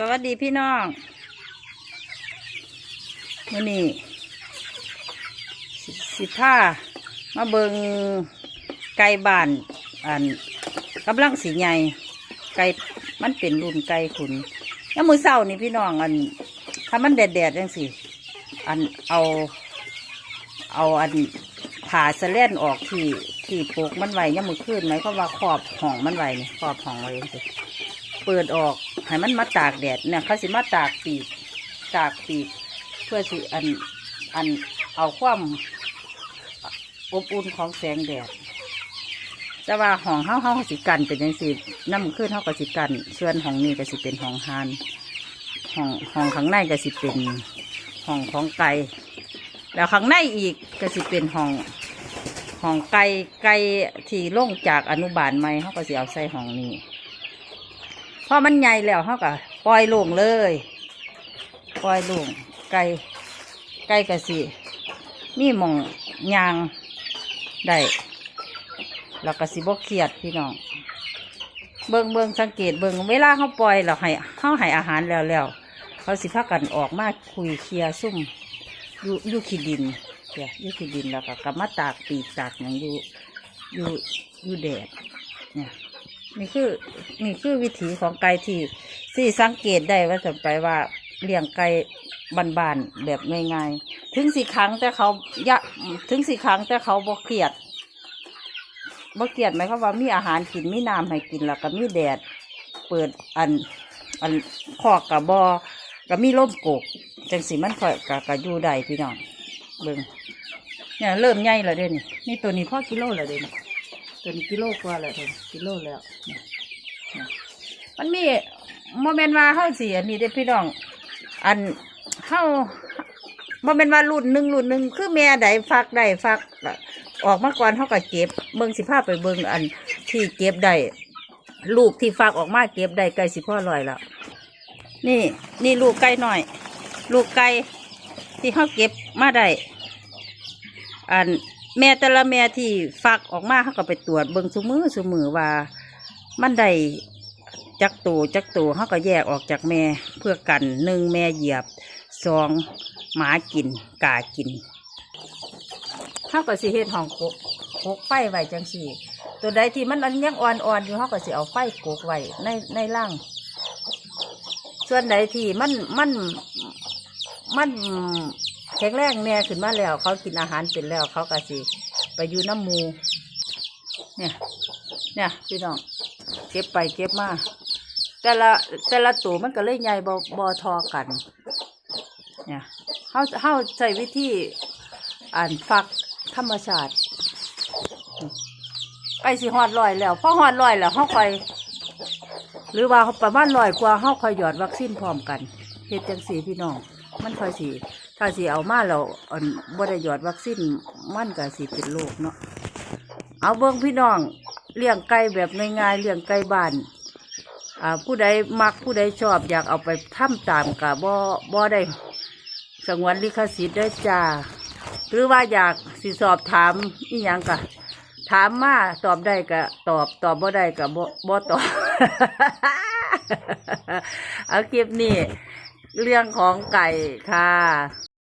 สวัสดีพี่น้องมื่อนี้สิผ้ามาเบิงไก่บ้านอันกำลังสีใหญ่ไก่มันเป็นรุ่นไก่ขุนแล้วมือเศร้านี่พี่น้องอัน ถ้ามันแดดแดดๆจังสิอันเอาเอาอันผ่าสะเล่นออกที่ที่ปลูกมันไว้เนี่ยามมือขึ้นไหมเขามว่าขอบห้องมันไหวนี่ขอบห้องไว้สิเปิดออก ให้มันมาตากแดดเนี่ยเขาสิมาตากปีกตากปีก เพื่อสิอันอันเอาความอบอุ่นของแสงแดด แต่ว่าห้องเฮาเฮาสิกันเป็นยังสิน้ำขึ้นเฮาก็สิกันส่วนห้องนี้ก็สิเป็นห้องฮานห้องห้องข้างในก็สิเป็นห้องของไก่แล้วข้างในอีกก็สิเป็นห้องห้องไก่ไก่ที่ลงจากอนุบาลใหม่เฮาก็สิเอาใส่ห้องนี้ พอมันใหญ่แล้วเฮาก็ปล่อยลงเลย ปล่อยลงไก่ไก่กะสิมีหมองยางได้แล้วก็สิบกเครียดพี่น้อง เบิงเบิงสังเกตเบิงเวลาเขาปล่อยเราให้เขาให้อาหารแล้วแล้วเขาสิพากันออกมาคุยเคลียร์ซุ่มอยู่อยู่ขีดินเดี๋ยอยู่ขีดินแล้วก็กลับมาตากปีกตากอย่างอยู่อยู่อยู่แดดเนี่ย นี่คือนี่คือวิถีของไก่ที่ที่สังเกตได้ว่าจะไปว่าเลี้ยงไก่บานๆแบบง่ายๆถึงสี่ครั้งแต่เขายะถึงสี่ครั้งแต่เขาบ่เครียดบ่เครียดหมายความว่ามีอาหารกินมีน้ำให้กินแล้วก็มีแดด เปิดอันอันคอกกับบอก็มีร่มกกจังสีมันคอยกะกะอยู่ได้พี่น้องเบิ่งเนี่ยเริ่มใหญ่แล้วเด้นี่นี่ตัวนี้พ่อกิโลแล้วเด้นี่ ตัวนี้กิโลกว่าแล้วเด้กิโลแล้ว มันมีโมเมนต์ว่าเฮาสิอันนี้เด้พี่น้อง อันเฮาบ่แม่นว่ารุ่นหนึ่งรุ่นหนึ่งคือแม่ใดฟักได้ฟัก ออกมาก่อนเฮาก็เก็บ เบิ่งสิพาไปเบิ่งอันที่เก็บได้ลูกที่ฟักออกมาเก็บได้ใกล้สิพ่อลอยแล้ว นี่นี่ลูกไก่หน่อย ลูกไก่ที่เฮาเก็บมาได้อัน แม่แต่ละแม่ที่ฟักออกมาเขาก็ไปตรวจเบิ่งซุมือซุมือว่า มันได้จักตูจักตูเขาก็แยกออกจากแม่เพื่อกันหนึ่งแม่เหยียบสองหมากินกากินเขาก็สิเฮ็ดห้องกกกกไฟไว้จังสี่ ตัวใดที่มันอันยังอ่อนๆอนอยู่เขาก็สิเอาไฟกกไว้ในในร่างส่วนใดที่มันมันมัน แข็งแรงแน่ขึ้นมาแล้ว เขากินอาหารเป็นแล้ว เขาก็สิไปอยู่น้ำมู เนี่ย เนี่ยพี่น้องเก็บไปเก็บมาแต่ละแต่ละตัวมันก็เลยใหญ่บอบอทอกัน เนี่ยเขาเขาใช้วิธีอ่านฟักธรรมชาติไปสิหอดลอยแล้วพอหอดลอยแล้วเขาคอยหรือว่าประมาณลอยกว่าเขาคอยหยอดวัคซีนพร้อมกันเฮ็ดจังสีพี่น้อง มันคอยสี ถ้าสีเอามาแล้วอันบ่ได้หยอดวัคซีนมันก็สีเป็นโรคเนาะเอาเบิ้งพี่น้องเลี้ยงไก่แบบง่ายๆเลี้ยงไก่บ้านอ่าผู้ใดมักผู้ใดชอบอยากเอาไปทำตามกับบ่บ่ได้สงวนลิขสิทธิ์ได้จ้าหรือว่าอยากสิสอบถามอีหยังกะถามมาตอบได้ก็ตอบตอบบ่ได้ก็บ่บ่ตอบเอาคลิปนี้เรื่องของไก่ค่ะ